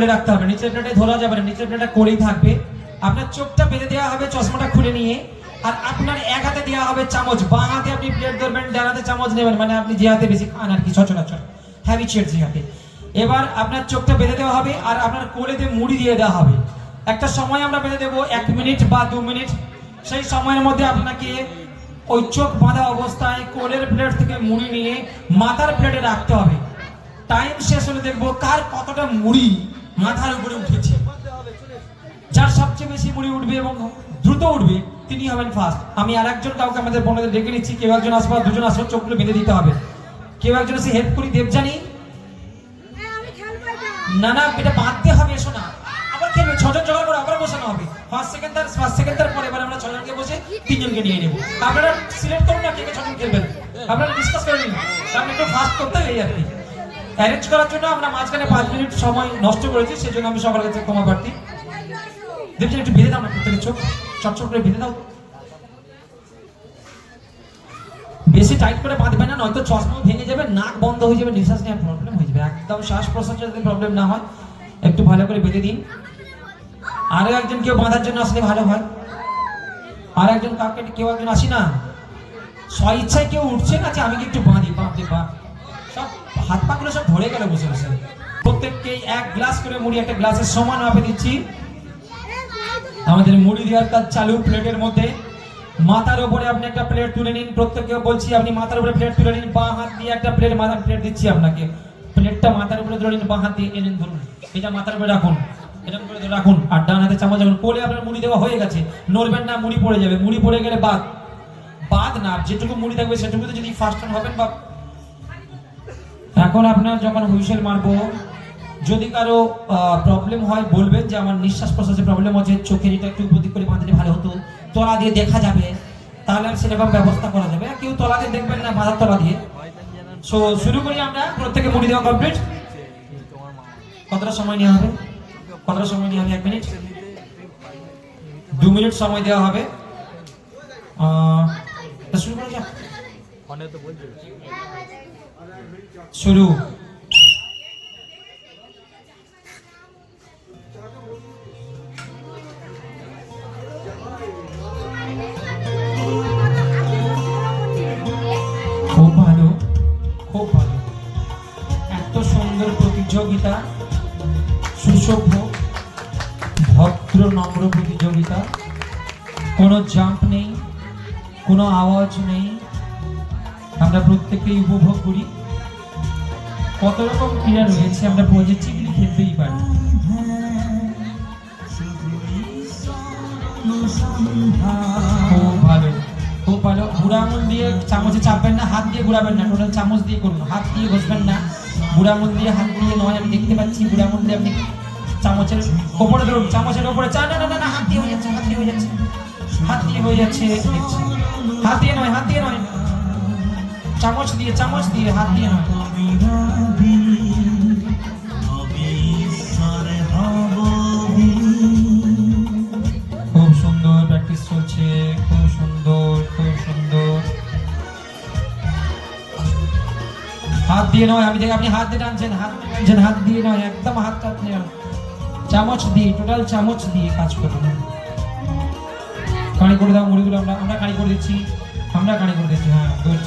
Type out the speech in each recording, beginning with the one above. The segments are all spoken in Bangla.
কোলে রাখতে হবে। নিচের প্লেটে ধরা যাবে না, নিচের প্লেটটা কোলেই থাকবে। আপনার চোখটা বেঁধে দেওয়া হবে চশমাটা খুলে নিয়ে, আর আপনার এক হাতে দেওয়া হবে চামচ। বাঁ হাতে আপনি প্লেট ধরবেন, ডান হাতে চামচ নেবেন মানে আপনি যে হাতে বেশি খান আর কি, সচরাচর। হ্যাবিচুয়েট যে হাতে। এবার আপনার চোখটা বেঁধে দেওয়া হবে, আর আপনার কোলেতে মুড়ি দিয়ে দেওয়া হবে। একটা সময় আমরা বেঁধে দেবো, এক মিনিট বা দু মিনিট। সেই সময়ের মধ্যে আপনাকে ওই চোখ বাঁধা অবস্থায় কোলের প্লেট থেকে মুড়ি নিয়ে মাথার প্লেটে রাখতে হবে। টাইম শেষ হলে দেখব কার কতটা মুড়ি। মাথার উপরে উঠেছে। যার সবচেয়ে বেশি মুড়ি উঠবে এবং দ্রুত উঠবে, তিনি হবেন ফার্স্ট আমি আর একজন কাউকে আমাদের বোনদের ডেকে নিচ্ছি, কেউ একজন আসবে দুজন আসবে, চোখগুলো বেঁধে দিতে হবে। কেউ একজন এসে হেল্প করি দেবজানি। না না, এটা বাঁধতে হবে, এসো না। আবার খেলবে, ছজন জোগাড় করে আবার বসানো হবে। ফার্স্ট সেকেন্ড তার ফার্স্ট সেকেন্ড তার পরে এবার আমরা ছজনকে বসে তিনজনকে নিয়ে নেব। আপনারা সিলেক্ট করুন না, কে কে ছজন খেলবেন। আপনারা ডিসকাস করে নিন। কারণ একটু ফার্স্ট করতে এই আর কি। অ্যারেঞ্জ করার জন্য আমরা মাঝখানে পাঁচ মিনিট সময় নষ্ট করেছি, সেজন্য আমি সবার কাছে ক্ষমা প্রার্থী। দেখছি একটু বেঁধে দাও না প্রত্যেকের চোখ চটচট করে বেঁধে দাও। বেশি টাইট করে বাঁধবে না, নয়তো চশমা ভেঙে যাবে, নাক বন্ধ হয়ে যাবে, নিঃশ্বাস নেওয়ার প্রবলেম হয়ে যাবে। একদম শ্বাস প্রশ্বাসের যাতে প্রবলেম না হয়, একটু ভালো করে বেঁধে দিন। আরও একজন কেউ বাঁধার জন্য আসলে ভালো হয়। আর একজন কাউকে, কেউ একজন আসি না। স্ব ইচ্ছায় কেউ উঠছে না যে আমি কি একটু বাঁধি? বাঁধতে বাঁধ। সব হাত পা গুলো সব ধরে গেল বসে বসে। প্রত্যেককে এক গ্লাস করে মুড়ি, একটা গ্লাসের সমান মাপে দিচ্ছি। আমাদের মুড়ি দেওয়ার কাজ চালু প্লেটের মধ্যে। মাথার উপরে আপনি একটা প্লেট তুলে নিন। প্রত্যেককে বলছি, আপনি মাথার উপরে প্লেট তুলে নিন, বাঁ হাত দিয়ে একটা প্লেট, মাথার প্লেট দিচ্ছি আপনাকে। প্লেটটা মাথার উপরে তুলে নিন, বাঁ হাত দিয়ে এনেন ধরুন। এটা মাথার উপরে রাখুন। এরকম করে ধরে রাখুন। আর ডান হাতে চামচ যখন কোলে আপনার মুড়ি দেওয়া হয়ে গেছে। নড়বেন না, মুড়ি পড়ে যাবে। মুড়ি পড়ে গেলে বাদ। বাদ না, যেটুকু মুড়ি থাকবে সেটুকুতে যদি ফার্স্ট হবেন বা এখন আপনার যখন হুইসেল মারবো, যদি কারও প্রবলেম হয়, বলবেন যে আমার নিঃশ্বাস প্রশ্বাসে প্রবলেম হচ্ছে, চোখের এটা একটু উপদিক করে বাঁধলে ভালো হতো, তলা দিয়ে দেখা যাবে, তাহলে আর সেরকম ব্যবস্থা করা যাবে কেউ তলা দিয়ে দেখবেন না, বাঁধার তলা দিয়ে। সো শুরু করি আমরা প্রত্যেকে মুড়ি দেওয়া কমপ্লিট কতটা সময় নেওয়া হবে? কতটা সময় নেওয়া হবে? এক মিনিট দু মিনিট সময় দেওয়া হবে। শুরু করা যাক। শুরু। খুব ভালো খুব ভালো। এত সুন্দর প্রতিযোগিতা, সুসভ্য, ভদ্র, নম্র প্রতিযোগিতা। কোনো জাম্প নেই, কোনো আওয়াজ নেই। আমরা প্রত্যেকেই উপভোগ করি। কত রকম ক্রীড়া রয়েছে, আমরা প্রজেক্ট চিগলি খেলতেই পারি। খুব ভালো। দিয়ে চামচে চাপবেন না, হাত দিয়ে না, টোটাল চামচ দিয়ে হাত দিয়ে না। দিয়ে হাত দিয়ে নয়, আমি দেখতে পাচ্ছি দিয়ে আপনি চামচের ওপরে ধরুন, চামচের ওপরে না না না হয়ে যাচ্ছে, হাত দিয়ে হয়ে যাচ্ছে। হাত দিয়ে হয়ে যাচ্ছে, হাত দিয়ে নয়, হাত দিয়ে নয়। চামচ দিয়ে চামচ দিয়ে হাত দিয়ে নয় খুব সুন্দর প্র্যাকটিস চলছে, খুব সুন্দর খুব সুন্দর। হাত দিয়ে নয়, আমি দেখি আপনি হাত দিয়ে টানছেন, হাত টানছেন, হাত দিয়ে নয়, একদম হাত টানতে চামচ দিয়ে টোটাল চামচ দিয়ে কাজ করুন। কাঁড়ি করে দাও মুড়িগুলো, আমরা আমরা কাঁড়ি করে দিচ্ছি, আমরা কাঁড়ি করে দিচ্ছি হ্যাঁ good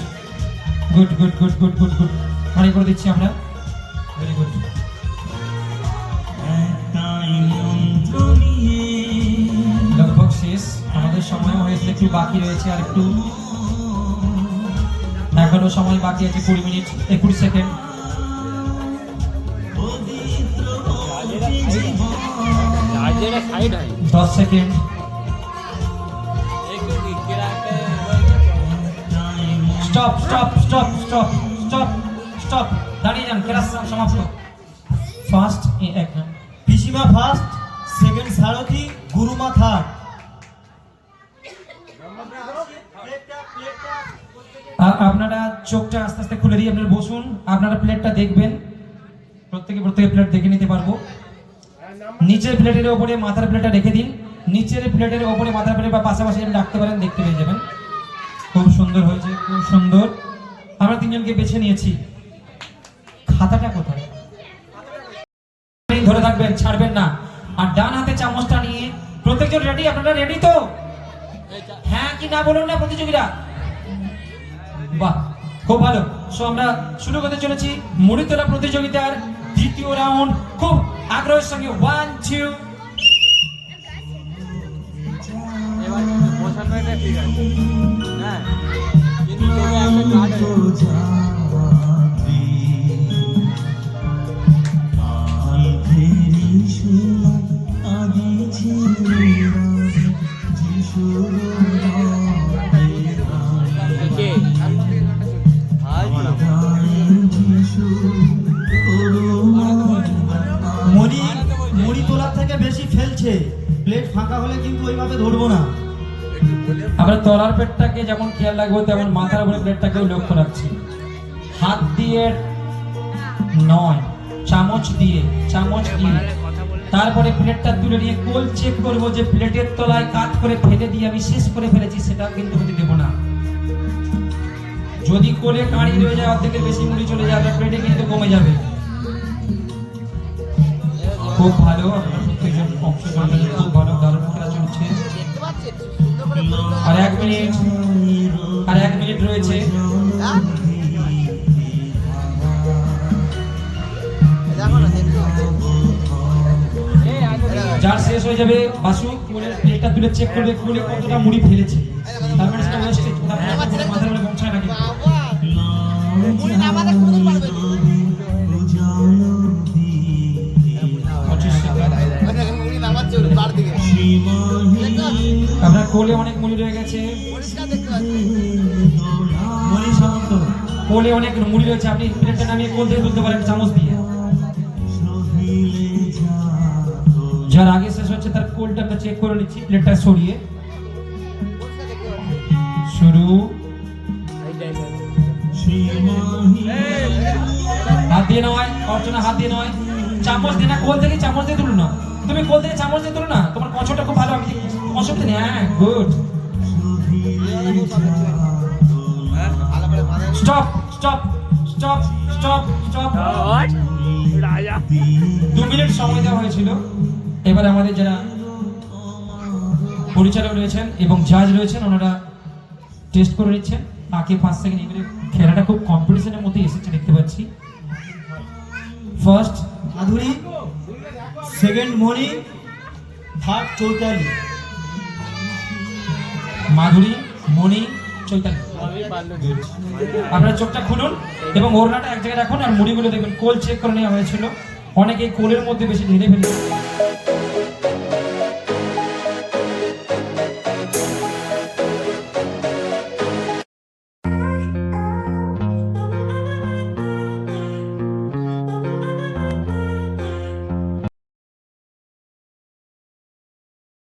good good good good good good খালি করে দিচ্ছি আমরা। ভেরি গুড লগভগ শেষ। আমাদের সময় হয়েছে একটু বাকি রয়েছে আর একটু এখনও সময় বাকি আছে কুড়ি মিনিট একুশ সেকেন্ড। দশ second. Stop stop stop stop stop stop. দাঁড়িয়ে যান, ক্লাস সমাপ্ত। ফার্স্ট এক পিসিমা ফার্স্ট সেকেন্ড সারথি, গুরুমা থার্ড আপনারা চোখটা আস্তে আস্তে খুলে দিয়ে আপনারা বসুন। আপনারা প্লেটটা দেখবেন। প্রত্যেকে প্রত্যেকে প্লেট দেখে নিতে পারব। নিচের প্লেটের ওপরে মাথার প্লেটটা রেখে দিন। নিচের প্লেটের ওপরে মাথার প্লেট বা পাশাপাশি রাখতে পারেন, দেখতে পেয়ে যাবেন। খুব সুন্দর হয়েছে, খুব সুন্দর। আমরা তিনজনকে বেছে নিয়েছি। খাতাটা কোথায়? ধরে থাকবেন, ছাড়বেন না। আর ডান হাতে চামচটা নিয়ে প্রত্যেকজন রেডি আপনারা রেডি তো? হ্যাঁ কি না বলুন না প্রতিযোগীরা? বাহ, খুব ভালো। সো আমরা শুরু করতে চলেছি মুড়ি তোলা প্রতিযোগিতার দ্বিতীয় রাউন্ড খুব আগ্রহের সঙ্গে ওয়ান টু ঠিক কিন্তু তবু তোলার থেকে বেশি ফেলছে। প্লেট ফাঁকা হলে কিন্তু ওইভাবে ধরবো না। আমরা তলার পেটটাকে যেমন খেয়াল রাখব, তেমন মাথার উপরে প্লেটটাকেও লক্ষ্য রাখছি। হাত দিয়ে নয়, চামচ দিয়ে চামচ দিয়ে। তারপরে প্লেটটা তুলে নিয়ে কোল চেক করব যে প্লেটের তলায় কাত করে ফেলে দিয়ে আমি শেষ করে ফেলেছি সেটা কিন্তু হতে দেবো না। যদি কোলে কাঁড়ি রয়ে যায়, অর্ধেকের বেশি মুড়ি চলে যাবে প্লেটে কিন্তু কমে যাবে। যার শেষ হয়ে যাবে বাসু প্লেটটা তুলে চেক করবে কোলে কতটা মুড়ি ফেলেছে। তার মানে সেটা ওয়েস্টেজ মাথার উপরে পৌঁছায় না। আপনার কোলে অনেক মুড়ি রয়ে গেছে। কোলে অনেক মুড়ি রয়েছে। আপনি প্লেটটা নামিয়ে কোল থেকে তুলতে পারেন চামচ দিয়ে। যার আগে শেষ হচ্ছে, তার কোলটা চেক করে নিচ্ছি। প্লেটটা সরিয়ে। শুরু। হাত দিয়ে নয়, অর্চনা, হাত দিয়ে নয়। চামচ দিয়ে না, কোল থেকে চামচ দিয়ে তুলো না। তুমি কোল থেকে চামচ দিয়ে তুলো না, তোমার কচটা খুব ভালো, আমি অসুবিধা নেই হ্যাঁ good stop stop stop stop stop দু মিনিট সময় দেওয়া হয়েছিল। এবার আমাদের যারা পরিচালক রয়েছেন এবং জাজ রয়েছেন, ওনারা টেস্ট করে নিচ্ছেন। তাকে পাঁচ সেকেন্ড এগুলো খেলাটা খুব কম্পিটিশনের মধ্যে এসেছে, দেখতে পাচ্ছি। First Madhuri second Moni third Chautali. Madhuri, Moni আপনার চোখটা খুলুন এবং ওড়নাটা এক জায়গায় রাখুন আর মুড়িগুলো দেখবেন। কোল চেক করে নেওয়া হয়েছিল। অনেকে কোলের মধ্যে বেশি ঢেলে ফেলেছে।